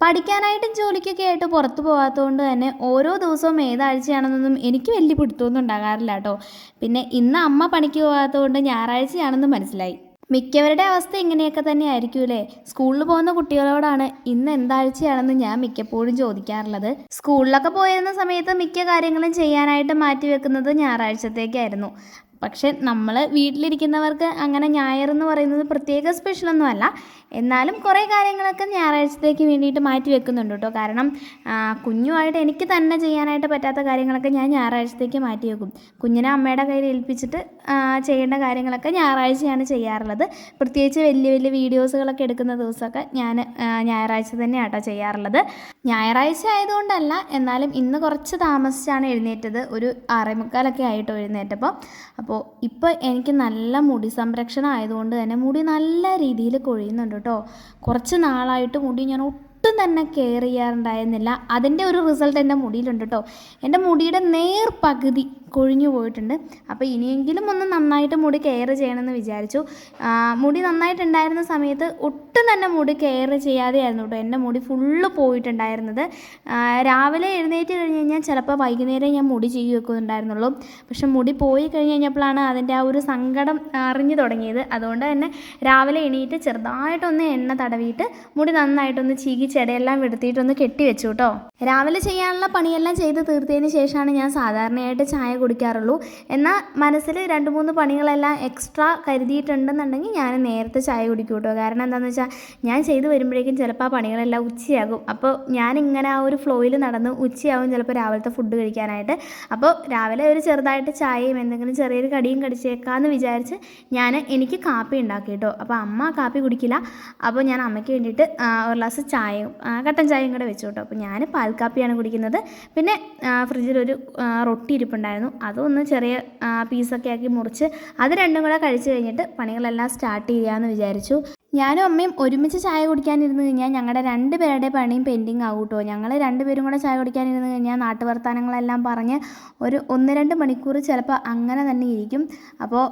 പഠിക്കാനായിട്ടും ജോലിക്കൊക്കെ ആയിട്ട് പുറത്തു പോകാത്തതുകൊണ്ട് തന്നെ ഓരോ ദിവസവും ഏതാഴ്ചയാണെന്നൊന്നും എനിക്ക് വലിയ പിടുത്തമൊന്നും ഉണ്ടാകാറില്ല കേട്ടോ. പിന്നെ ഇന്ന് അമ്മ പണിക്ക് പോകാത്തതുകൊണ്ട് ഞായറാഴ്ചയാണെന്ന് മനസ്സിലായി. മിക്കവരുടെ അവസ്ഥ ഇങ്ങനെയൊക്കെ തന്നെ ആയിരിക്കൂലേ സ്കൂളിൽ പോകുന്ന കുട്ടികളോടാണ് ഇന്ന് എന്താഴ്ചയാണെന്ന് ഞാൻ മിക്കപ്പോഴും ചോദിക്കാറുള്ളത്. സ്കൂളിലൊക്കെ പോയിരുന്ന സമയത്ത് മിക്ക കാര്യങ്ങളും ചെയ്യാനായിട്ട് മാറ്റി വെക്കുന്നത് ഞായറാഴ്ചത്തേക്കായിരുന്നു. പക്ഷെ നമ്മൾ വീട്ടിലിരിക്കുന്നവർക്ക് അങ്ങനെ ഞായർ എന്ന് പറയുന്നത് പ്രത്യേക സ്പെഷ്യലൊന്നും അല്ല എന്നാലും കുറേ കാര്യങ്ങളൊക്കെ ഞായറാഴ്ചത്തേക്ക് വേണ്ടിയിട്ട് മാറ്റി വെക്കുന്നുണ്ട് കേട്ടോ. കാരണം കുഞ്ഞുമായിട്ട് എനിക്ക് തന്നെ ചെയ്യാനായിട്ട് പറ്റാത്ത കാര്യങ്ങളൊക്കെ ഞാൻ ഞായറാഴ്ചത്തേക്ക് മാറ്റി വെക്കും. കുഞ്ഞിനെ അമ്മയുടെ കയ്യിൽ ഏൽപ്പിച്ചിട്ട് ചെയ്യേണ്ട കാര്യങ്ങളൊക്കെ ഞായറാഴ്ചയാണ് ചെയ്യാറുള്ളത്. പ്രത്യേകിച്ച് വലിയ വലിയ വീഡിയോസുകളൊക്കെ എടുക്കുന്ന ദിവസമൊക്കെ ഞാൻ ഞായറാഴ്ച തന്നെയാണ് കേട്ടോ ചെയ്യാറുള്ളത്. ഞായറാഴ്ച ആയതുകൊണ്ടല്ല എന്നാലും ഇന്ന് കുറച്ച് താമസിച്ചാണ് എഴുന്നേറ്റത്. ഒരു ആറേമുക്കാലൊക്കെ ആയിട്ടോ എഴുന്നേറ്റപ്പോൾ അപ്പോൾ ഇപ്പോൾ എനിക്ക് നല്ല മുടി സംരക്ഷണം ആയതുകൊണ്ട് തന്നെ മുടി നല്ല രീതിയിൽ കൊഴിയുന്നുണ്ട് കേട്ടോ. കുറച്ച് നാളായിട്ട് മുടി ഞാൻ ഒട്ടും തന്നെ കെയർ ചെയ്യാറുണ്ടായിരുന്നില്ല. അതിന്റെ ഒരു റിസൾട്ട് എന്റെ മുടിയിലുണ്ട് കേട്ടോ. എന്റെ മുടിയുടെ നേർ പകുതി കൊഴിഞ്ഞു പോയിട്ടുണ്ട്. അപ്പോൾ ഇനിയെങ്കിലും ഒന്ന് നന്നായിട്ട് മുടി കെയർ ചെയ്യണമെന്ന് വിചാരിച്ചു. മുടി നന്നായിട്ടുണ്ടായിരുന്ന സമയത്ത് ഒട്ടും തന്നെ മുടി കെയർ ചെയ്യാതെയായിരുന്നു കേട്ടോ എന്റെ മുടി ഫുള്ള് പോയിട്ടുണ്ടായിരുന്നത്. രാവിലെ എഴുന്നേറ്റ് കഴിഞ്ഞ് കഴിഞ്ഞാൽ ചിലപ്പോൾ വൈകുന്നേരം ഞാൻ മുടി ചീകി വെക്കുന്നുണ്ടായിരുന്നുള്ളൂ പക്ഷെ മുടി പോയി കഴിഞ്ഞ് കഴിഞ്ഞപ്പോഴാണ് അതിന്റെ ആ ഒരു സങ്കടം അറിഞ്ഞു തുടങ്ങിയത്. അതുകൊണ്ട് തന്നെ രാവിലെ എണീറ്റ് ചെറുതായിട്ടൊന്ന് എണ്ണ തടവിയിട്ട് മുടി നന്നായിട്ടൊന്ന് ചീകി ചെടയെല്ലാം വെടുത്തിയിട്ടൊന്ന് കെട്ടി വെച്ചു കേട്ടോ. രാവിലെ ചെയ്യാനുള്ള പണിയെല്ലാം ചെയ്ത് തീർത്തതിന് ശേഷമാണ് ഞാൻ സാധാരണയായിട്ട് ചായ കുടിക്കാറുള്ളൂ. എന്നാൽ മനസ്സിൽ രണ്ട് മൂന്ന് പണികളെല്ലാം എക്സ്ട്രാ കരുതിയിട്ടുണ്ടെന്നുണ്ടെങ്കിൽ ഞാൻ നേരത്തെ ചായ കുടിക്കും കേട്ടോ കാരണം എന്താണെന്ന് വെച്ചാൽ ഞാൻ ചെയ്ത് വരുമ്പോഴേക്കും ചിലപ്പോൾ ആ പണികളെല്ലാം ഉച്ചയാകും. അപ്പോൾ ഞാനിങ്ങനെ ആ ഒരു ഫ്ലോയിൽ നടന്ന് ഉച്ചയാകും ചിലപ്പോൾ രാവിലത്തെ ഫുഡ് കഴിക്കാനായിട്ട്. അപ്പോൾ രാവിലെ ഒരു ചെറുതായിട്ട് ചായയും എന്തെങ്കിലും ചെറിയൊരു കടിയും കടിച്ചേക്കാമെന്ന് വിചാരിച്ച് ഞാൻ എനിക്ക് കാപ്പി ഉണ്ടാക്കി കേട്ടോ. അപ്പോൾ അമ്മ കാപ്പി കുടിക്കില്ല. അപ്പോൾ ഞാൻ അമ്മയ്ക്ക് വേണ്ടിയിട്ട് ഒരു ഗ്ലാസ് ചായയും കട്ടൻ ചായയും കൂടെ വെച്ചു കേട്ടോ. അപ്പോൾ ഞാൻ പാൽ കാപ്പിയാണ് കുടിക്കുന്നത്. പിന്നെ ഫ്രിഡ്ജിൽ ഫ്രിഡ്ജിലൊരു റൊട്ടി ഇരിപ്പുണ്ടായിരുന്നു. അതൊന്ന് ചെറിയ പീസൊക്കെ ആക്കി മുറിച്ച് അത് രണ്ടും കൂടെ കഴിച്ച് കഴിഞ്ഞിട്ട് പണികളെല്ലാം സ്റ്റാർട്ട് ചെയ്യാമെന്ന് വിചാരിച്ചു. ഞാനും അമ്മയും ഒരുമിച്ച് ചായ കുടിക്കാനിരുന്ന് കഴിഞ്ഞാൽ ഞങ്ങളുടെ രണ്ട് പേരുടെ പണിയും പെൻഡിങ് ആവും കേട്ടോ ഞങ്ങൾ രണ്ടുപേരും കൂടെ ചായ കുടിക്കാനിരുന്ന് കഴിഞ്ഞാൽ നാട്ടുവർത്താനങ്ങളെല്ലാം പറഞ്ഞ് ഒരു ഒന്ന് രണ്ട് മണിക്കൂർ ചിലപ്പോൾ അങ്ങനെ തന്നെ ഇരിക്കും. അപ്പോൾ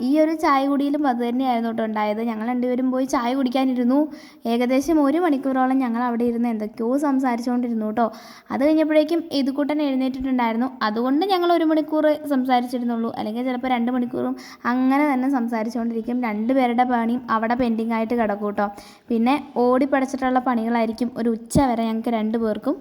ഈ ഒരു ചായ കുടിയിലും അത് തന്നെയായിരുന്നു കേട്ടോ ഉണ്ടായത്. ഞങ്ങൾ രണ്ടുപേരും പോയി ചായ കുടിക്കാനിരുന്നു. ഏകദേശം ഒരു മണിക്കൂറോളം ഞങ്ങൾ അവിടെ ഇരുന്ന് എന്തൊക്കെയോ സംസാരിച്ചുകൊണ്ടിരുന്നു കേട്ടോ. അത് കഴിഞ്ഞപ്പോഴേക്കും ഇതുകൂട്ടൻ എഴുന്നേറ്റിട്ടുണ്ടായിരുന്നു. അതുകൊണ്ട് ഞങ്ങൾ ഒരു മണിക്കൂർ സംസാരിച്ചിരുന്നുള്ളൂ. അല്ലെങ്കിൽ ചിലപ്പോൾ രണ്ട് മണിക്കൂറും അങ്ങനെ തന്നെ സംസാരിച്ചുകൊണ്ടിരിക്കും. രണ്ട് പേരുടെ പണിയും അവിടെ പെൻഡിങ് ആയിട്ട് കിടക്കും കേട്ടോ. പിന്നെ ഓടിപ്പടച്ചിട്ടുള്ള പണികളായിരിക്കും ഒരു ഉച്ച വരെ ഞങ്ങൾക്ക് രണ്ടു പേർക്കും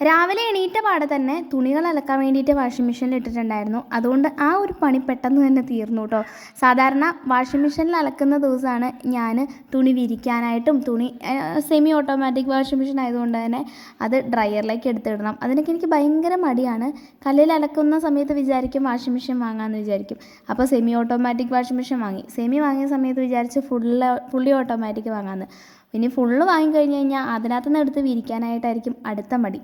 രാവിലെ എണീറ്റ പാടെ തന്നെ തുണികൾ അലക്കാൻ വേണ്ടിയിട്ട് വാഷിംഗ് മെഷീനിൽ ഇട്ടിട്ടുണ്ടായിരുന്നു. അതുകൊണ്ട് ആ ഒരു പണി പെട്ടെന്ന് തന്നെ തീർന്നു കേട്ടോ സാധാരണ വാഷിംഗ് മെഷീനിൽ അലക്കുന്ന ദിവസമാണ് ഞാൻ തുണി വിരിക്കാനായിട്ടും തുണി സെമി ഓട്ടോമാറ്റിക് വാഷിംഗ് മെഷീൻ ആയതുകൊണ്ട് തന്നെ അത് ഡ്രയറിലേക്ക് എടുത്തിടണം. അതിനൊക്കെ എനിക്ക് ഭയങ്കര മടിയാണ്. കല്ലിൽ അലക്കുന്ന സമയത്ത് വിചാരിക്കും വാഷിംഗ് മെഷീൻ വാങ്ങാമെന്ന് വിചാരിക്കും. അപ്പോൾ സെമി ഓട്ടോമാറ്റിക് വാഷിംഗ് മെഷീൻ വാങ്ങി. സെമി വാങ്ങിയ സമയത്ത് വിചാരിച്ച് ഫുള്ള് ഫുള്ളി ഓട്ടോമാറ്റിക് വാങ്ങാമെന്ന് ഇനി ഫുള്ള് വാങ്ങിക്കഴിഞ്ഞ് കഴിഞ്ഞാൽ അതിനകത്ത് നിന്ന് എടുത്ത് വിരിക്കാനായിട്ടായിരിക്കും അടുത്ത മടി.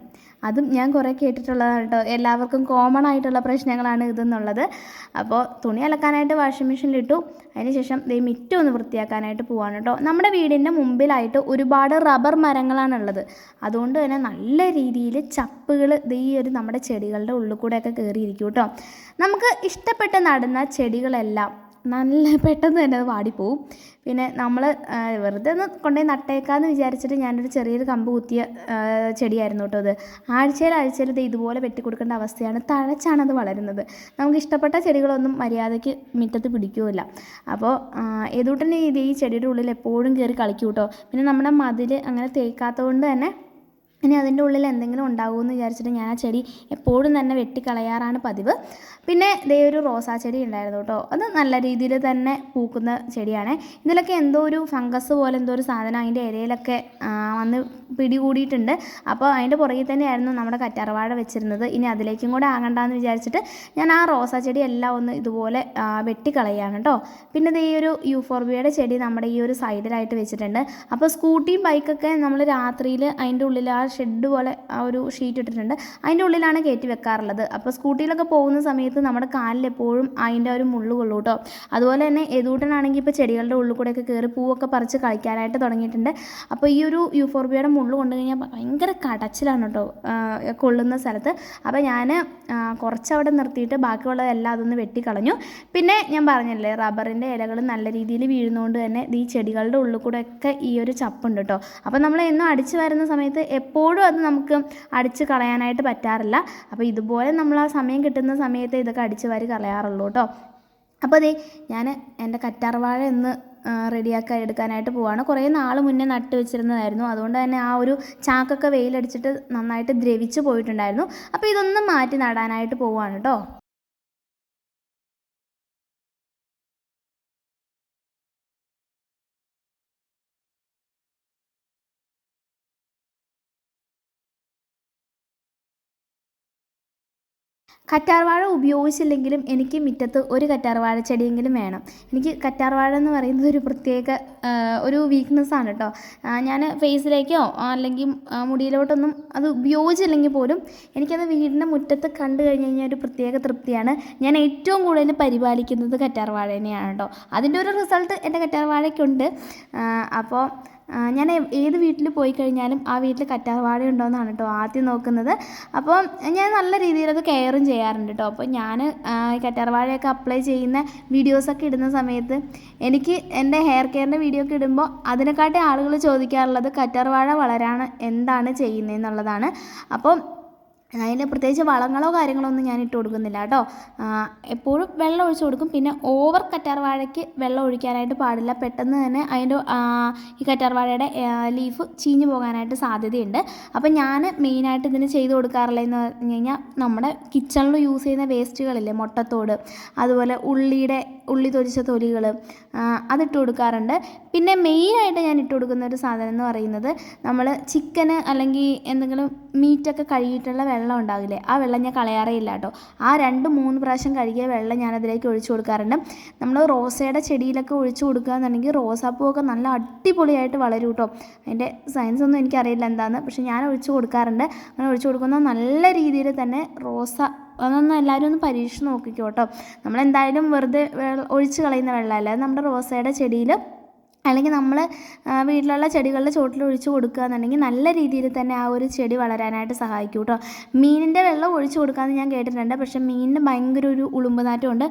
അതും ഞാൻ കുറേ കേട്ടിട്ടുള്ളതാണ് കേട്ടോ. എല്ലാവർക്കും കോമൺ ആയിട്ടുള്ള പ്രശ്നങ്ങളാണ് ഇതെന്നുള്ളത്. അപ്പോൾ തുണി അലക്കാനായിട്ട് വാഷിംഗ് മെഷീനിലിട്ടു അതിനുശേഷം ദേ മിറ്റം ഒന്ന് വൃത്തിയാക്കാനായിട്ട് പോവാണ് കേട്ടോ. നമ്മുടെ വീടിന്റെ മുമ്പിലായിട്ട് ഒരുപാട് റബ്ബർ മരങ്ങളാണുള്ളത് അതുകൊണ്ട് തന്നെ നല്ല രീതിയിൽ ചപ്പുകൾ ഈ ഒരു നമ്മുടെ ചെടികളുടെ ഉള്ളിൽ കൂടെയൊക്കെ കയറിയിരിക്കും കേട്ടോ. നമുക്ക് ഇഷ്ടപ്പെട്ട് നടുന്ന ചെടികളെല്ലാം നല്ല പെട്ടെന്ന് തന്നെ അത് വാടിപ്പോവും. പിന്നെ നമ്മൾ വെറുതെ ഒന്ന് കൊണ്ടുപോയി നട്ടേക്കാന്ന് വിചാരിച്ചിട്ട് ഞാനൊരു ചെറിയൊരു കമ്പ് കുത്തിയ ചെടിയായിരുന്നു കേട്ടോ അത്. ആഴ്ചയിൽ ആഴ്ചയിൽ ഇത് ഇതുപോലെ വെട്ടിക്കൊടുക്കേണ്ട അവസ്ഥയാണ് തഴച്ചാണ് അത് വളരുന്നത്. നമുക്ക് ഇഷ്ടപ്പെട്ട ചെടികളൊന്നും മര്യാദയ്ക്ക് മുറ്റത്ത് പിടിക്കുകയില്ല. അപ്പോൾ ഏതൂട്ടൻ ഇത് ഈ ചെടിയുടെ ഉള്ളിൽ എപ്പോഴും കയറി കളിക്കും കേട്ടോ. പിന്നെ നമ്മുടെ മതിൽ അങ്ങനെ തേക്കാത്തത് കൊണ്ട് തന്നെ ഇനി അതിന്റെ ഉള്ളിൽ എന്തെങ്കിലും ഉണ്ടാകുമെന്ന് വിചാരിച്ചിട്ട് ഞാൻ ആ ചെടി എപ്പോഴും തന്നെ വെട്ടിക്കളയാറാണ് പതിവ്. പിന്നെ ദേ ഒരു റോസാ ചെടി ഉണ്ടായിരുന്നു കേട്ടോ. അത് നല്ല രീതിയിൽ തന്നെ പൂക്കുന്ന ചെടിയാണ്. ഇതിലൊക്കെ എന്തോ ഒരു ഫംഗസ് പോലെ എന്തോ ഒരു സാധനം അതിന്റെ ഇലയിലൊക്കെ ആ, വന്ന് പിടികൂടിയിട്ടുണ്ട്. അപ്പോൾ അതിന്റെ പുറകിൽ തന്നെയായിരുന്നു നമ്മുടെ കറ്റാർവാഴ വെച്ചിരുന്നത്. ഇനി അതിലേക്കും കൂടെ ആകണ്ടെന്ന് വിചാരിച്ചിട്ട് ഞാൻ ആ റോസാ ചെടി എല്ലാം ഒന്ന് ഇതുപോലെ വെട്ടിക്കളയാണ് കേട്ടോ. പിന്നെ ദേ ഈ ഒരു യൂഫോർബിയയുടെ ചെടി നമ്മുടെ ഈ ഒരു സൈഡിലായിട്ട് വെച്ചിട്ടുണ്ട്. അപ്പോൾ സ്കൂട്ടിയും ബൈക്കൊക്കെ നമ്മൾ രാത്രിയിൽ അതിന്റെ ഉള്ളിൽ ആ ഷെഡ് പോലെ ആ ഒരു ഷീറ്റ് ഇട്ടിട്ടുണ്ട്. അതിന്റെ ഉള്ളിലാണ് കയറ്റി വെക്കാറുള്ളത്. അപ്പോൾ സ്കൂട്ടിയിലൊക്കെ പോകുന്ന സമയത്ത് നമ്മുടെ കാലിൽ എപ്പോഴും അതിന്റെ ഒരു മുള്ളു കൊള്ളൂ കേട്ടോ. അതുപോലെ തന്നെ എതൂട്ടനാണെങ്കിൽ ഇപ്പോൾ ചെടികളുടെ ഉള്ളിൽ കൂടെയൊക്കെ കയറി പൂവൊക്കെ പറിച്ച് കളിക്കാനായിട്ട് തുടങ്ങിയിട്ടുണ്ട്. അപ്പോൾ ഈ ഒരു യൂഫോർബിയയുടെ മുള്ളു കൊണ്ടു കഴിഞ്ഞാൽ ഭയങ്കര കടച്ചിലാണ് കേട്ടോ കൊള്ളുന്ന സ്ഥലത്ത്. അപ്പോൾ ഞാൻ കുറച്ച് അവിടെ നിർത്തിയിട്ട് ബാക്കിയുള്ളതെല്ലാം അതൊന്ന് വെട്ടിക്കളഞ്ഞു. പിന്നെ ഞാൻ പറഞ്ഞില്ലേ റബ്ബറിന്റെ ഇലകൾ നല്ല രീതിയിൽ വീഴുന്നതുകൊണ്ട് തന്നെ ഈ ചെടികളുടെ ഉള്ളിൽ കൂടെയൊക്കെ ഈ ഒരു ചപ്പുണ്ട് കേട്ടോ. അപ്പോൾ നമ്മൾ എന്നും അടിച്ചു വരുന്ന സമയത്ത് എപ്പോഴും അത് നമുക്ക് അടിച്ച് കളയാനായിട്ട് പറ്റാറില്ല. അപ്പോൾ ഇതുപോലെ നമ്മൾ ആ സമയം കിട്ടുന്ന സമയത്ത് ഇതൊക്കെ അടിച്ച് വാരി കളയാറുള്ളൂ കേട്ടോ. അപ്പോൾ അതെ ഞാൻ എന്റെ കറ്റാർവാഴ എന്ന് റെഡിയാക്കാൻ എടുക്കാനായിട്ട് പോവാണ്. കുറേ നാൾ മുന്നേ നട്ട് വെച്ചിരുന്നതായിരുന്നു. അതുകൊണ്ട് തന്നെ ആ ഒരു ചാക്കൊക്കെ വെയിലടിച്ചിട്ട് നന്നായിട്ട് ദ്രവിച്ച് പോയിട്ടുണ്ടായിരുന്നു. അപ്പോൾ ഇതൊന്ന് മാറ്റി നടാനായിട്ട് പോവാണ് കേട്ടോ. കറ്റാർവാഴ ഉപയോഗിച്ചില്ലെങ്കിലും എനിക്ക് മുറ്റത്ത് ഒരു കറ്റാർവാഴ ചെടിയെങ്കിലും വേണം. എനിക്ക് കറ്റാർവാഴ എന്ന് പറയുന്നത് ഒരു പ്രത്യേക ഒരു വീക്ക്നെസ് ആണ് കേട്ടോ ഞാൻ ഫേസിലേക്കോ അല്ലെങ്കിൽ മുടിയിലോട്ടൊന്നും അത് ഉപയോഗിച്ചില്ലെങ്കിൽ പോലും എനിക്കത് വീടിന്റെ മുറ്റത്ത് കണ്ടു കഴിഞ്ഞ് കഴിഞ്ഞാൽ ഒരു പ്രത്യേക തൃപ്തിയാണ്. ഞാൻ ഏറ്റവും കൂടുതൽ പരിപാലിക്കുന്നത് കറ്റാർവാഴ തന്നെയാണ് കേട്ടോ അതിന്റെ ഒരു റിസൾട്ട് എന്റെ കറ്റാർവാഴയ്ക്കുണ്ട്. അപ്പോൾ ഞാൻ ഏത് വീട്ടിൽ പോയി കഴിഞ്ഞാലും ആ വീട്ടിൽ കറ്റാർവാഴ ഉണ്ടോയെന്നാണ് കേട്ടോ ആദ്യം നോക്കുന്നത്. അപ്പോൾ ഞാൻ നല്ല രീതിയിൽ അത് കെയറും ചെയ്യാറുണ്ട് കേട്ടോ അപ്പോൾ ഞാൻ കറ്റാർവാഴയൊക്കെ അപ്ലൈ ചെയ്യുന്ന വീഡിയോസൊക്കെ ഇടുന്ന സമയത്ത് എനിക്ക് എന്റെ ഹെയർ കെയറിന്റെ വീഡിയോ ഒക്കെ ഇടുമ്പോൾ അതിനെക്കാട്ടി ആളുകൾ ചോദിക്കാറുള്ളത് കറ്റാർവാഴ വളരാണ് എന്താണ് ചെയ്യുന്നതെന്നുള്ളതാണ്. അപ്പോൾ അതിന് പ്രത്യേകിച്ച് വളങ്ങളോ കാര്യങ്ങളോ ഒന്നും ഞാൻ ഇട്ട് കൊടുക്കുന്നില്ല കേട്ടോ. എപ്പോഴും വെള്ളം ഒഴിച്ച് കൊടുക്കും. പിന്നെ ഓവർ കറ്റാർ വാഴയ്ക്ക് വെള്ളം ഒഴിക്കാനായിട്ട് പാടില്ല. പെട്ടെന്ന് തന്നെ അതിന്റെ ഈ കറ്റാർ വാഴയുടെ ലീഫ് ചീഞ്ഞു പോകാനായിട്ട് സാധ്യതയുണ്ട്. അപ്പോൾ ഞാൻ മെയിനായിട്ട് ഇതിന് ചെയ്ത് കൊടുക്കാറുള്ളതെന്ന് പറഞ്ഞു കഴിഞ്ഞാൽ നമ്മുടെ കിച്ചണിൽ യൂസ് ചെയ്യുന്ന വേസ്റ്റുകളില്ലേ മുട്ടത്തോട്. അതുപോലെ ഉള്ളിയുടെ ഉള്ളി തൊലിച്ച തൊലികൾ അതിട്ട് കൊടുക്കാറുണ്ട്. പിന്നെ മെയിനായിട്ട് ഞാൻ ഇട്ട് കൊടുക്കുന്ന ഒരു സാധനം എന്ന് പറയുന്നത് നമ്മൾ ചിക്കന് അല്ലെങ്കിൽ എന്തെങ്കിലും മീറ്റൊക്കെ കഴുകിയിട്ടുള്ള വെള്ളം ഉണ്ടാകില്ലേ ആ വെള്ളം ഞാൻ കളയാറേ ഇല്ല കേട്ടോ ആ രണ്ട് മൂന്ന് പ്രാവശ്യം കഴുകിയ വെള്ളം ഞാൻ അതിലേക്ക് ഒഴിച്ചു കൊടുക്കാറുണ്ട്. നമ്മൾ റോസയുടെ ചെടിയിലൊക്കെ ഒഴിച്ചു കൊടുക്കുക എന്നുണ്ടെങ്കിൽ റോസാപ്പൂവൊക്കെ നല്ല അടിപൊളിയായിട്ട് വളരും കേട്ടോ അതിന്റെ സയൻസ് ഒന്നും എനിക്കറിയില്ല എന്താണെന്ന് പക്ഷേ ഞാൻ ഒഴിച്ചു കൊടുക്കാറുണ്ട്. അങ്ങനെ ഒഴിച്ചു കൊടുക്കുന്ന നല്ല രീതിയിൽ തന്നെ റോസ അതൊന്ന് എല്ലാവരും ഒന്ന് പരീക്ഷിച്ച് നോക്കിക്കോട്ടോ നമ്മളെന്തായാലും വെറുതെ ഒഴിച്ച് കളയുന്ന വെള്ളമല്ല. നമ്മുടെ റോസയുടെ ചെടിയിൽ അല്ലെങ്കിൽ നമ്മൾ വീട്ടിലുള്ള ചെടികളുടെ ചോട്ടിൽ ഒഴിച്ച് കൊടുക്കുക എന്നുണ്ടെങ്കിൽ നല്ല രീതിയിൽ തന്നെ ആ ഒരു ചെടി വളരാനായിട്ട് സഹായിക്കും കേട്ടോ. മീനിന്റെ വെള്ളം ഒഴിച്ച് കൊടുക്കാമെന്ന് ഞാൻ കേട്ടിട്ടുണ്ട്. പക്ഷേ മീനിന് ഭയങ്കര ഒരു ഉളുമ്പ് നാറ്റമുണ്ട്.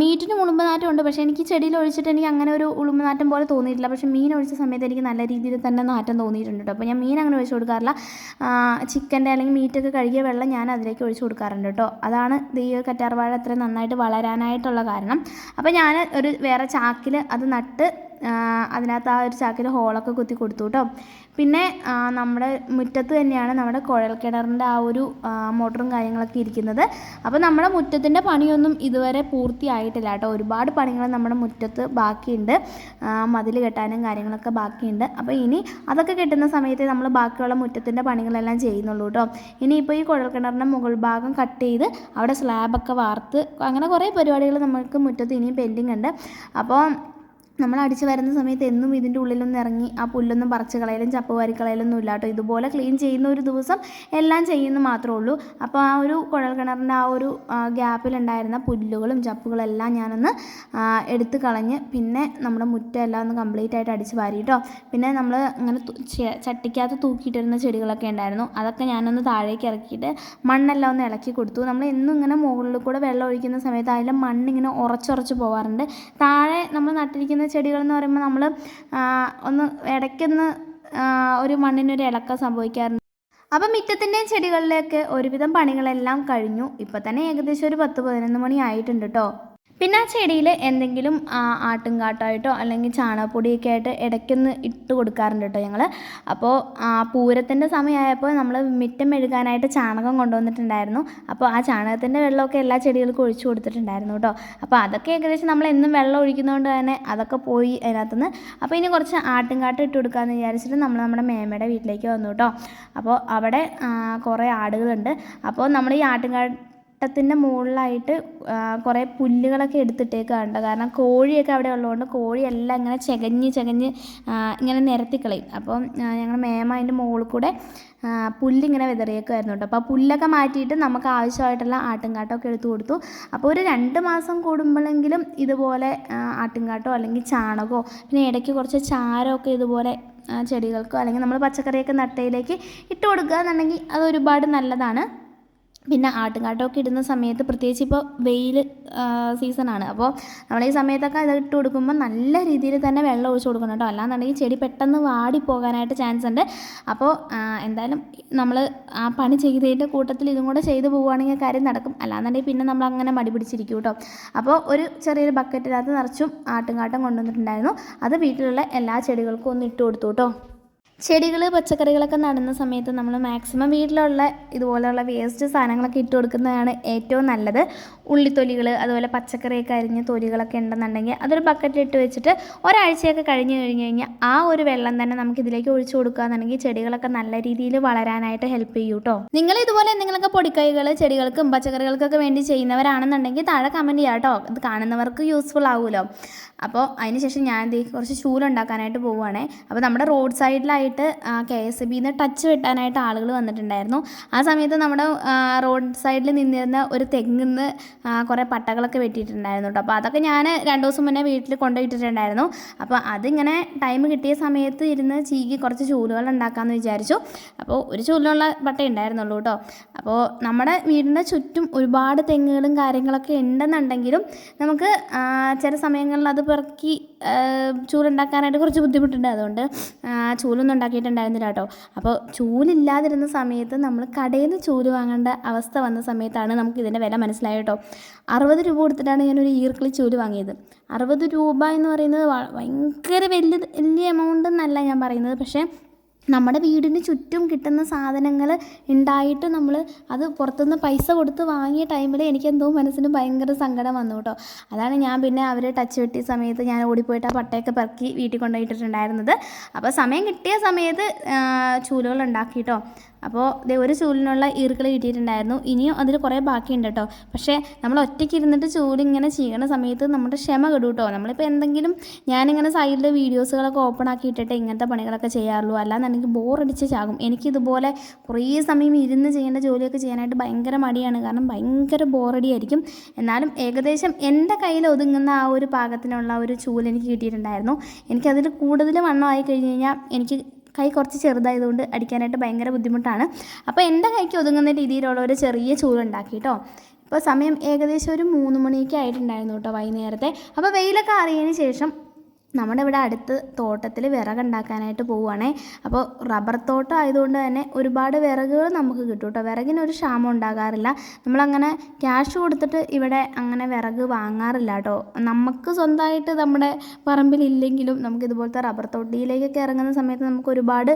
മീറ്റിനും ഉളുമ്പ് നാറ്റമുണ്ട്. പക്ഷേ എനിക്ക് ചെടിയിൽ ഒഴിച്ചിട്ട് എനിക്ക് അങ്ങനെ ഒരു ഉളുമ്പ് നാറ്റം പോലെ തോന്നിയിട്ടില്ല. പക്ഷേ മീൻ ഒഴിച്ച സമയത്ത് എനിക്ക് നല്ല രീതിയിൽ തന്നെ നാറ്റം തോന്നിയിട്ടുണ്ട് കേട്ടോ. അപ്പോൾ ഞാൻ മീൻ അങ്ങനെ ഒഴിച്ച് കൊടുക്കാറില്ല. ചിക്കന്റെ അല്ലെങ്കിൽ മീറ്റൊക്കെ കഴുകിയ വെള്ളം ഞാൻ അതിലേക്ക് ഒഴിച്ച് കൊടുക്കാറുണ്ട് കേട്ടോ. അതാണ് ദൈവ കറ്റാർവാഴ അത്രയും നന്നായിട്ട് വളരാനായിട്ടുള്ള കാരണം. അപ്പോൾ ഞാൻ ഒരു വേറെ ചാക്കിൽ അത് നട്ട് അതിനകത്ത് ആ ഒരു ചാക്കിൽ ഹോളൊക്കെ കുത്തി കൊടുത്തു കേട്ടോ. പിന്നെ നമ്മുടെ മുറ്റത്ത് തന്നെയാണ് നമ്മുടെ കുഴൽ കിണറിന്റെ ആ ഒരു മോട്ടറും കാര്യങ്ങളൊക്കെ ഇരിക്കുന്നത്. അപ്പോൾ നമ്മുടെ മുറ്റത്തിന്റെ പണിയൊന്നും ഇതുവരെ പൂർത്തിയായിട്ടില്ല കേട്ടോ. ഒരുപാട് പണികൾ നമ്മുടെ മുറ്റത്ത് ബാക്കിയുണ്ട്. മതിൽ കെട്ടാനും കാര്യങ്ങളൊക്കെ ബാക്കിയുണ്ട്. അപ്പോൾ ഇനി അതൊക്കെ കെട്ടുന്ന സമയത്ത് നമ്മൾ ബാക്കിയുള്ള മുറ്റത്തിന്റെ പണികളെല്ലാം ചെയ്യുന്നുള്ളൂ കേട്ടോ. ഇനിയിപ്പോൾ ഈ കുഴൽ കിണറിന്റെ മുകൾ ഭാഗം കട്ട് ചെയ്ത് അവിടെ സ്ലാബൊക്കെ വാർത്ത് അങ്ങനെ കുറേ പരിപാടികൾ നമുക്ക് മുറ്റത്ത് ഇനിയും പെൻഡിങ് ഉണ്ട്. അപ്പോൾ നമ്മൾ അടിച്ച് വരുന്ന സമയത്ത് എന്നും ഇതിന്റെ ഉള്ളിലൊന്നും ഇറങ്ങി ആ പുല്ലൊന്നും പറിച്ച് കളയലും ചപ്പ് വാരി ഒന്നും ഇല്ല കേട്ടോ ഇതുപോലെ ക്ലീൻ ചെയ്യുന്ന ഒരു ദിവസം എല്ലാം ചെയ്യുന്ന മാത്രമേ ഉള്ളൂ. അപ്പോൾ ആ ഒരു കുഴൽ കിണറിന്റെ ആ ഒരു ഗ്യാപ്പിലുണ്ടായിരുന്ന പുല്ലുകളും ചപ്പുകളും എല്ലാം ഞാനൊന്ന് എടുത്ത് കളഞ്ഞ് പിന്നെ നമ്മുടെ മുറ്റം എല്ലാം ഒന്ന് കംപ്ലീറ്റ് ആയിട്ട് അടിച്ച് വാരി കേട്ടോ. പിന്നെ നമ്മൾ അങ്ങനെ ചട്ടിക്കകത്ത് തൂക്കിയിട്ടിരുന്ന ചെടികളൊക്കെ ഉണ്ടായിരുന്നു. അതൊക്കെ ഞാനൊന്ന് താഴേക്ക് ഇറക്കിയിട്ട് മണ്ണെല്ലാം ഒന്ന് ഇളക്കി കൊടുത്തു. നമ്മൾ എന്നും ഇങ്ങനെ മുകളിൽ കൂടെ വെള്ളം ഒഴിക്കുന്ന സമയത്ത് അതിലെ മണ്ണിങ്ങനെ ഉറച്ചുറച്ച് പോകാറുണ്ട് താഴെ നമ്മൾ നട്ടിരിക്കുന്ന ചെടികൾ എന്ന് പറയുമ്പോൾ നമ്മൾ ഒന്ന് ഇടയ്ക്കൊന്ന് ഒരു മണ്ണിനൊരു ഇളക്കം സംഭവിക്കാറുണ്ട്. അപ്പം മിറ്റത്തിന്റെയും ചെടികളിലേക്ക് ഒരുവിധം പണികളെല്ലാം കഴിഞ്ഞു. ഇപ്പം തന്നെ ഏകദേശം ഒരു പത്ത് പതിനൊന്ന് മണി ആയിട്ടുണ്ട് കേട്ടോ പിന്നെ ആ ചെടിയിൽ എന്തെങ്കിലും ആട്ടുംകാട്ടായിട്ടോ അല്ലെങ്കിൽ ചാണകപ്പൊടിയൊക്കെ ആയിട്ട് ഇടയ്ക്കൊന്ന് ഇട്ട് കൊടുക്കാറുണ്ട് കേട്ടോ ഞങ്ങൾ അപ്പോൾ പൂരത്തിന്റെ സമയമായപ്പോൾ നമ്മൾ മിറ്റം മെഴുകാനായിട്ട് ചാണകം കൊണ്ടുവന്നിട്ടുണ്ടായിരുന്നു. അപ്പോൾ ആ ചാണകത്തിന്റെ വെള്ളമൊക്കെ എല്ലാ ചെടികൾക്കും ഒഴിച്ചു കൊടുത്തിട്ടുണ്ടായിരുന്നു കേട്ടോ അപ്പോൾ അതൊക്കെ ഏകദേശം നമ്മൾ എന്നും വെള്ളം ഒഴിക്കുന്നതുകൊണ്ട് തന്നെ അതൊക്കെ പോയി അതിനകത്തുനിന്ന്. അപ്പോൾ ഇനി കുറച്ച് ആട്ടുംകാട്ടം ഇട്ട് കൊടുക്കാമെന്ന് വിചാരിച്ചിട്ട് നമ്മൾ നമ്മുടെ മേമയുടെ വീട്ടിലേക്ക് വന്നു കേട്ടോ അപ്പോൾ അവിടെ കുറേ ആടുകളുണ്ട്. അപ്പോൾ നമ്മൾ ഈ ആട്ടുംകാ തോട്ടത്തിന്റെ മുകളിലായിട്ട് കുറേ പുല്ലുകളൊക്കെ എടുത്തിട്ടേക്കാറുണ്ട് കാരണം കോഴിയൊക്കെ അവിടെ ഉള്ളതുകൊണ്ട് കോഴിയെല്ലാം ഇങ്ങനെ ചകഞ്ഞ് ചകഞ്ഞ് ഇങ്ങനെ നിരത്തിക്കളയും. അപ്പം ഞങ്ങൾ മേമ അതിന്റെ മുകളിൽ കൂടെ പുല്ലിങ്ങനെ വിതറിയേക്കുമായിരുന്നു കേട്ടോ. അപ്പോൾ പുല്ലൊക്കെ മാറ്റിയിട്ട് നമുക്ക് ആവശ്യമായിട്ടുള്ള ആട്ടുംകാട്ടമൊക്കെ എടുത്തു കൊടുത്തു. അപ്പോൾ ഒരു രണ്ട് മാസം കൂടുമ്പോഴെങ്കിലും ഇതുപോലെ ആട്ടുംകാട്ടോ അല്ലെങ്കിൽ ചാണകമോ പിന്നെ ഇടയ്ക്ക് കുറച്ച് ചാരമൊക്കെ ഇതുപോലെ ചെടികൾക്കോ അല്ലെങ്കിൽ നമ്മൾ പച്ചക്കറിയൊക്കെ നട്ടയിലേക്ക് ഇട്ട് കൊടുക്കുക എന്നുണ്ടെങ്കിൽ അത് ഒരുപാട് നല്ലതാണ്. പിന്നെ ആട്ടുംകാട്ടമൊക്കെ ഇടുന്ന സമയത്ത് പ്രത്യേകിച്ച് ഇപ്പോൾ വെയിൽ സീസണാണ് അപ്പോൾ നമ്മൾ ഈ സമയത്തൊക്കെ അത് ഇട്ട് കൊടുക്കുമ്പോൾ നല്ല രീതിയിൽ തന്നെ വെള്ളം ഒഴിച്ചു കൊടുക്കണം കേട്ടോ. അല്ലാന്നുണ്ടെങ്കിൽ ചെടി പെട്ടെന്ന് വാടി പോകാനായിട്ട് ചാൻസ് ഉണ്ട്. അപ്പോൾ എന്തായാലും നമ്മൾ ആ പണി ചെയ്തതിന്റെ കൂട്ടത്തിൽ ഇതും കൂടെ ചെയ്തു പോവുകയാണെങ്കിൽ കാര്യം നടക്കും. അല്ലാന്നുണ്ടെങ്കിൽ പിന്നെ നമ്മൾ അങ്ങനെ മടി പിടിച്ചിരിക്കും കേട്ടോ. അപ്പോൾ ഒരു ചെറിയൊരു ബക്കറ്റിനകത്ത് നിറച്ചും ആട്ടുംകാട്ടം കൊണ്ടുവന്നിട്ടുണ്ടായിരുന്നു. അത് വീട്ടിലുള്ള എല്ലാ ചെടികൾക്കും ഒന്ന് ഇട്ട് കൊടുത്തു കേട്ടോ. ചെടികൾ പച്ചക്കറികളൊക്കെ നടുന്ന സമയത്ത് നമ്മൾ മാക്സിമം വീട്ടിലുള്ള ഇതുപോലെയുള്ള വേസ്റ്റ് സാധനങ്ങളൊക്കെ ഇട്ട് കൊടുക്കുന്നതാണ് ഏറ്റവും നല്ലത്. ഉള്ളിത്തൊലികൾ അതുപോലെ പച്ചക്കറിയൊക്കെ അരിഞ്ഞ് തൊലികളൊക്കെ ഉണ്ടെന്നുണ്ടെങ്കിൽ അതൊരു ബക്കറ്റിലിട്ട് വെച്ചിട്ട് ഒരാഴ്ചയൊക്കെ കഴിഞ്ഞ് കഴിഞ്ഞ് കഴിഞ്ഞാൽ ആ ഒരു വെള്ളം തന്നെ നമുക്ക് ഇതിലേക്ക് ഒഴിച്ചു കൊടുക്കുകയാണെന്നുണ്ടെങ്കിൽ ചെടികളൊക്കെ നല്ല രീതിയിൽ വളരാനായിട്ട് ഹെൽപ്പ് ചെയ്യും കേട്ടോ നിങ്ങൾ ഇതുപോലെ എന്തെങ്കിലുമൊക്കെ പൊടിക്കൈകൾ ചെടികൾക്കും പച്ചക്കറികൾക്കൊക്കെ വേണ്ടി ചെയ്യുന്നവരാണെന്നുണ്ടെങ്കിൽ താഴെ കമന്റ് ചെയ്യാം കേട്ടോ ഇത് കാണുന്നവർക്ക് യൂസ്ഫുൾ ആവുമല്ലോ അപ്പോൾ അതിനുശേഷം ഞാൻ ദേ കുറച്ച് ചൂലുണ്ടാക്കാനായിട്ട് പോവുകയാണേ അപ്പോൾ നമ്മുടെ റോഡ് സൈഡിലായിട്ട് കെ എസ് ബിന്ന് ടച്ച് വെട്ടാനായിട്ട് ആളുകൾ വന്നിട്ടുണ്ടായിരുന്നു. ആ സമയത്ത് നമ്മുടെ റോഡ് സൈഡിൽ നിന്നിരുന്ന ഒരു തെങ്ങിന്ന് കുറേ പട്ടകളൊക്കെ വെട്ടിയിട്ടുണ്ടായിരുന്നു കേട്ടോ അപ്പോൾ അതൊക്കെ ഞാൻ രണ്ട് ദിവസം മുന്നേ വീട്ടിൽ കൊണ്ടുപോയിട്ടിട്ടുണ്ടായിരുന്നു അപ്പോൾ അതിങ്ങനെ ടൈം കിട്ടിയ സമയത്ത് ഇരുന്ന് ചീകി കുറച്ച് ചൂലുകൾ ഉണ്ടാക്കാമെന്ന് വിചാരിച്ചു. അപ്പോൾ ഒരു ചൂലുള്ള പട്ടേ ഉണ്ടായിരുന്നുള്ളൂ കേട്ടോ അപ്പോൾ നമ്മുടെ വീടിന്റെ ചുറ്റും ഒരുപാട് തെങ്ങുകളും കാര്യങ്ങളൊക്കെ ഉണ്ടെന്നുണ്ടെങ്കിലും നമുക്ക് ചില സമയങ്ങളിൽ അത് പെറുക്കി ചൂലുണ്ടാക്കാനായിട്ട് കുറച്ച് ബുദ്ധിമുട്ടുണ്ട്. അതുകൊണ്ട് ചൂലൊന്നും ഉണ്ടാക്കിയിട്ടുണ്ടായിരുന്നില്ല കേട്ടോ. അപ്പോൾ ചൂലില്ലാതിരുന്ന സമയത്ത് നമ്മൾ കടയിൽ നിന്ന് ചൂൽ വാങ്ങേണ്ട അവസ്ഥ വന്ന സമയത്താണ് നമുക്ക് ഇതിന്റെ വില മനസ്സിലായത് കേട്ടോ. അറുപത് രൂപ കൊടുത്തിട്ടാണ് ഞാനൊരു ഈർക്കിളി ചൂൽ വാങ്ങിയത്. അറുപത് രൂപ എന്ന് പറയുന്നത് ഭയങ്കര വലിയ വലിയ എമൗണ്ട് എന്നല്ല ഞാൻ പറയുന്നത്. പക്ഷേ നമ്മുടെ വീടിന് ചുറ്റും കിട്ടുന്ന സാധനങ്ങൾ ഉണ്ടായിട്ട് നമ്മൾ അത് പുറത്തുനിന്ന് പൈസ കൊടുത്ത് വാങ്ങിയ ടൈമിൽ എനിക്കെന്തോ മനസ്സിന് ഭയങ്കര സങ്കടം വന്നു കേട്ടോ. അതാണ് ഞാൻ പിന്നെ അവർ ടച്ച് വെട്ടിയ സമയത്ത് ഞാൻ ഓടിപ്പോയിട്ട് ആ പട്ടയൊക്കെ പെറുക്കി വീട്ടിൽ കൊണ്ടുപോയിട്ടിട്ടുണ്ടായിരുന്നത്. അപ്പോൾ സമയം കിട്ടിയ സമയത്ത് ചൂലുകൾ ഉണ്ടാക്കി കേട്ടോ. അപ്പോൾ ദേ ഒരു ചൂലിനുള്ള ഈർക്കിൾ കിട്ടിയിട്ടുണ്ടായിരുന്നു. ഇനിയും അതിൽ കുറേ ബാക്കിയുണ്ട് കേട്ടോ. പക്ഷേ നമ്മൾ ഒറ്റയ്ക്ക് ഇരുന്നിട്ട് ചൂൽ ഇങ്ങനെ ചെയ്യണ സമയത്ത് നമ്മുടെ ക്ഷമ കിടും കേട്ടോ. നമ്മളിപ്പോൾ എന്തെങ്കിലും ഞാനിങ്ങനെ സൈഡിൽ വീഡിയോസുകളൊക്കെ ഓപ്പൺ ആക്കി ഇട്ടിട്ട് ഇങ്ങനത്തെ പണികളൊക്കെ ചെയ്യാറുള്ളൂ. അല്ലാന്നുണ്ടെങ്കിൽ ബോറടിച്ച് ചാകും. എനിക്കിതുപോലെ കുറേ സമയം ഇരുന്ന് ചെയ്യേണ്ട ജോലിയൊക്കെ ചെയ്യാനായിട്ട് ഭയങ്കര മടിയാണ്. കാരണം ഭയങ്കര ബോറടിയായിരിക്കും. എന്നാലും ഏകദേശം എന്റെ കയ്യിൽ ഒതുങ്ങുന്ന ആ ഒരു പാകത്തിനുള്ള ഒരു ചൂൽ എനിക്ക് കിട്ടിയിട്ടുണ്ടായിരുന്നു. എനിക്കതിൽ കൂടുതൽ വണ്ണമായി കഴിഞ്ഞ് കഴിഞ്ഞാൽ എനിക്ക് കൈ കുറച്ച് ചെറുതായതുകൊണ്ട് അടിക്കാനായിട്ട് ഭയങ്കര ബുദ്ധിമുട്ടാണ്. അപ്പോൾ എന്റെ കൈക്ക് ഒതുങ്ങുന്ന രീതിയിലുള്ള ഒരു ചെറിയ ചൂലുണ്ടാക്കി കേട്ടോ. ഇപ്പോൾ സമയം ഏകദേശം ഒരു മൂന്ന് മണിയൊക്കെ ആയിട്ടുണ്ടായിരുന്നു കേട്ടോ വൈകുന്നേരത്തെ. അപ്പോൾ വെയിലൊക്കെ അറിയതിന് ശേഷം നമ്മുടെ ഇവിടെ അടുത്ത് തോട്ടത്തിൽ വിറകുണ്ടാക്കാനായിട്ട് പോവുകയാണേ. അപ്പോൾ റബ്ബർ തോട്ടം ആയതുകൊണ്ട് തന്നെ ഒരുപാട് വിറകുകൾ നമുക്ക് കിട്ടും കേട്ടോ. വിറകിനൊരു ക്ഷാമം ഉണ്ടാകാറില്ല. നമ്മളങ്ങനെ ക്യാഷ് കൊടുത്തിട്ട് ഇവിടെ അങ്ങനെ വിറക് വാങ്ങാറില്ല കേട്ടോ. നമുക്ക് സ്വന്തമായിട്ട് നമ്മുടെ പറമ്പിലില്ലെങ്കിലും നമുക്ക് ഇതുപോലത്തെ റബ്ബർ തോട്ടിയിലേക്കൊക്കെ ഇറങ്ങുന്ന സമയത്ത് നമുക്ക് ഒരുപാട്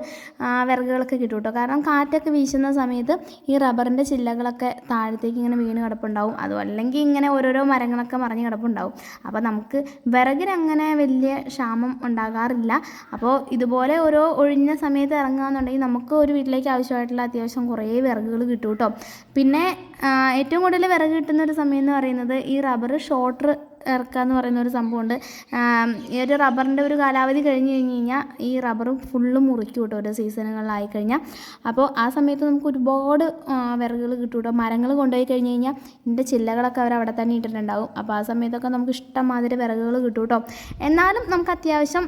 വിറകുകളൊക്കെ കിട്ടും കേട്ടോ. കാരണം കാറ്റൊക്കെ വീശുന്ന സമയത്ത് ഈ റബ്ബറിന്റെ ചില്ലകളൊക്കെ താഴത്തേക്ക് ഇങ്ങനെ വീണ് കിടപ്പുണ്ടാവും. അതും അല്ലെങ്കിൽ ഇങ്ങനെ ഓരോരോ മരങ്ങളൊക്കെ മറിഞ്ഞ് കിടപ്പുണ്ടാവും. അപ്പോൾ നമുക്ക് വിറകിനങ്ങനെ വലിയ ക്ഷാമം ഉണ്ടാകാറില്ല. അപ്പോൾ ഇതുപോലെ ഓരോ ഒഴിഞ്ഞ സമയത്ത് ഇറങ്ങുകയെന്നുണ്ടെങ്കിൽ നമുക്ക് ഒരു വീട്ടിലേക്ക് ആവശ്യമായിട്ടുള്ള അത്യാവശ്യം കുറേ വിറകുകൾ കിട്ടും കേട്ടോ പിന്നെ ഏറ്റവും കൂടുതൽ വിറക് കിട്ടുന്ന ഒരു സമയം എന്ന് പറയുന്നത് ഈ റബ്ബർ ഷോർട്ടർ ഇറക്കുക എന്ന് പറയുന്ന ഒരു സംഭവമുണ്ട് ഈ ഒരു റബ്ബറിന്റെ ഒരു കാലാവധി കഴിഞ്ഞ് കഴിഞ്ഞ് കഴിഞ്ഞാൽ ഈ റബ്ബർ ഫുള്ള് മുറിക്കും കേട്ടോ ഓരോ സീസണുകളിലായി കഴിഞ്ഞാൽ അപ്പോൾ ആ സമയത്ത് നമുക്ക് ഒരുപാട് വിറകുകൾ കിട്ടും കേട്ടോ മരങ്ങൾ കൊണ്ടുപോയി കഴിഞ്ഞ് കഴിഞ്ഞാൽ ഇതിന്റെ ചില്ലകളൊക്കെ അവർ അവിടെ തന്നെ ഇട്ടിട്ടുണ്ടാവും. അപ്പോൾ ആ സമയത്തൊക്കെ നമുക്ക് ഇഷ്ടംമാതിരി വിറകുകൾ കിട്ടും കേട്ടോ എന്നാലും നമുക്ക് അത്യാവശ്യം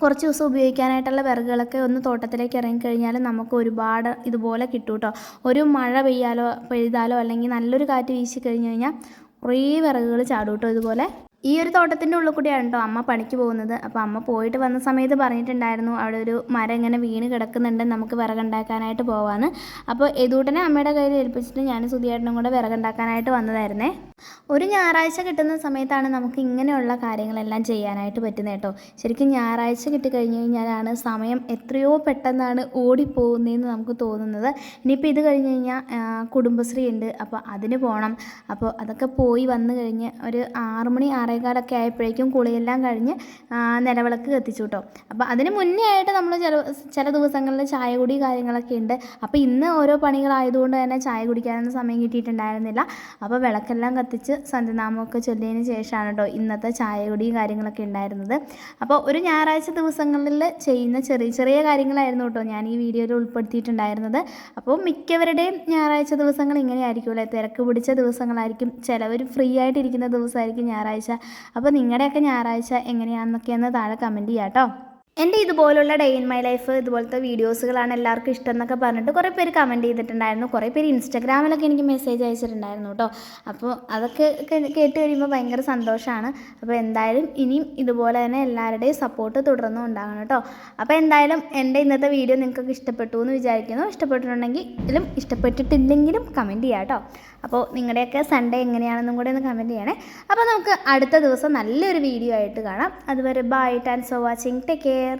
കുറച്ച് ദിവസം ഉപയോഗിക്കാനായിട്ടുള്ള വിറകുകളൊക്കെ ഒന്ന് തോട്ടത്തിലേക്ക് ഇറങ്ങിക്കഴിഞ്ഞാൽ നമുക്ക് ഒരുപാട് ഇതുപോലെ കിട്ടും കേട്ടോ ഒരു മഴ പെയ്യാലോ പെയ്താലോ അല്ലെങ്കിൽ നല്ലൊരു കാറ്റ് വീശി കഴിഞ്ഞ് കഴിഞ്ഞാൽ കുറേ വിറകുകൾ ചാടൂട്ടോ ഇതുപോലെ. ഈ ഒരു തോട്ടത്തിന്റെ ഉള്ളിൽ കൂടിയാണ് കേട്ടോ അമ്മ പണിക്ക് പോകുന്നത്. അപ്പോൾ അമ്മ പോയിട്ട് വന്ന സമയത്ത് പറഞ്ഞിട്ടുണ്ടായിരുന്നു അവിടെ ഒരു മരം ഇങ്ങനെ വീണ് കിടക്കുന്നുണ്ട് നമുക്ക് വിറകുണ്ടാക്കാനായിട്ട് പോവാന്ന്. അപ്പോൾ എതുകൂട്ടനെ അമ്മയുടെ കയ്യിൽ ഏൽപ്പിച്ചിട്ട് ഞാൻ സുധിയേട്ടനും കൂടെ വിറകുണ്ടാക്കാനായിട്ട് വന്നതായിരുന്നേ. ഒരു ഞായറാഴ്ച കിട്ടുന്ന സമയത്താണ് നമുക്ക് ഇങ്ങനെയുള്ള കാര്യങ്ങളെല്ലാം ചെയ്യാനായിട്ട് പറ്റുന്നത് കേട്ടോ ശരിക്കും ഞായറാഴ്ച കിട്ടിക്കഴിഞ്ഞ് കഴിഞ്ഞാലാണ് സമയം എത്രയോ പെട്ടെന്നാണ് ഓടിപ്പോകുന്നതെന്ന് നമുക്ക് തോന്നുന്നത്. ഇനിയിപ്പോൾ ഇത് കഴിഞ്ഞ് കഴിഞ്ഞാൽ കുടുംബശ്രീ ഉണ്ട് അപ്പോൾ അതിന് പോകണം അപ്പോൾ അതൊക്കെ പോയി വന്നു കഴിഞ്ഞ് ഒരു ആറുമണി ആറ് ആറേകാലൊക്കെ ആയപ്പോഴേക്കും കുളിയെല്ലാം കഴിഞ്ഞ് നിലവിളക്ക് കത്തിച്ചു കേട്ടോ അപ്പോൾ അതിന് മുന്നേ ആയിട്ട് നമ്മൾ ചില ചില ദിവസങ്ങളിൽ ചായ കുടി കാര്യങ്ങളൊക്കെ ഉണ്ട് അപ്പോൾ ഇന്ന് ഓരോ പണികളായതുകൊണ്ട് തന്നെ ചായ കുടിക്കാനൊന്നും സമയം കിട്ടിയിട്ടുണ്ടായിരുന്നില്ല. അപ്പോൾ വിളക്കെല്ലാം കത്തിച്ച് സന്ധ്യനാമമൊക്കെ ചൊല്ലിയതിന് ശേഷമാണ് കേട്ടോ ഇന്നത്തെ ചായ കുടിയും കാര്യങ്ങളൊക്കെ ഉണ്ടായിരുന്നത് അപ്പോൾ ഒരു ഞായറാഴ്ച ദിവസങ്ങളിൽ ചെയ്യുന്ന ചെറിയ ചെറിയ കാര്യങ്ങളായിരുന്നു കേട്ടോ ഞാൻ ഈ വീഡിയോയിൽ ഉൾപ്പെടുത്തിയിട്ടുണ്ടായിരുന്നത്. അപ്പോൾ മിക്കവരുടെയും ഞായറാഴ്ച ദിവസങ്ങൾ ഇങ്ങനെയായിരിക്കും അല്ലേ തിരക്ക് പിടിച്ച ദിവസങ്ങളായിരിക്കും. ചിലവർ ഫ്രീ ആയിട്ടിരിക്കുന്ന ദിവസമായിരിക്കും ഞായറാഴ്ച അപ്പോൾ നിങ്ങളുടെയൊക്കെ ഞായറാഴ്ച എങ്ങനെയാണെന്നൊക്കെ ഒന്ന് താഴെ കമന്റ് ചെയ്യാം കേട്ടോ എന്റെ ഇതുപോലുള്ള ഡേ ഇൻ മൈ ലൈഫ് ഇതുപോലത്തെ വീഡിയോസുകളാണ് എല്ലാവർക്കും ഇഷ്ടം എന്നൊക്കെ പറഞ്ഞിട്ട് കുറേ പേര് കമന്റ് ചെയ്തിട്ടുണ്ടായിരുന്നു. കുറേ പേര് ഇൻസ്റ്റാഗ്രാമിലൊക്കെ എനിക്ക് മെസ്സേജ് അയച്ചിട്ടുണ്ടായിരുന്നു കേട്ടോ അപ്പോൾ അതൊക്കെ കേട്ട് കഴിയുമ്പോൾ ഭയങ്കര സന്തോഷമാണ് അപ്പോൾ എന്തായാലും ഇനിയും ഇതുപോലെ തന്നെ എല്ലാവരുടെയും സപ്പോർട്ട് തുടർന്നും ഉണ്ടാകണം കേട്ടോ അപ്പോൾ എന്തായാലും എന്റെ ഇന്നത്തെ വീഡിയോ നിങ്ങൾക്കൊക്കെ ഇഷ്ടപ്പെട്ടു എന്ന് വിചാരിക്കുന്നു. ഇഷ്ടപ്പെട്ടിട്ടുണ്ടെങ്കിലും ഇഷ്ടപ്പെട്ടിട്ടില്ലെങ്കിലും കമന്റ് ചെയ്യാം കേട്ടോ അപ്പോൾ നിങ്ങളുടെയൊക്കെ സൺഡേ എങ്ങനെയാണെന്നും കൂടെ ഒന്ന് കമന്റ് ചെയ്യണേ. അപ്പോൾ നമുക്ക് അടുത്ത ദിവസം നല്ലൊരു വീഡിയോ ആയിട്ട് കാണാം. അതുവരെ bye thanks for watching take care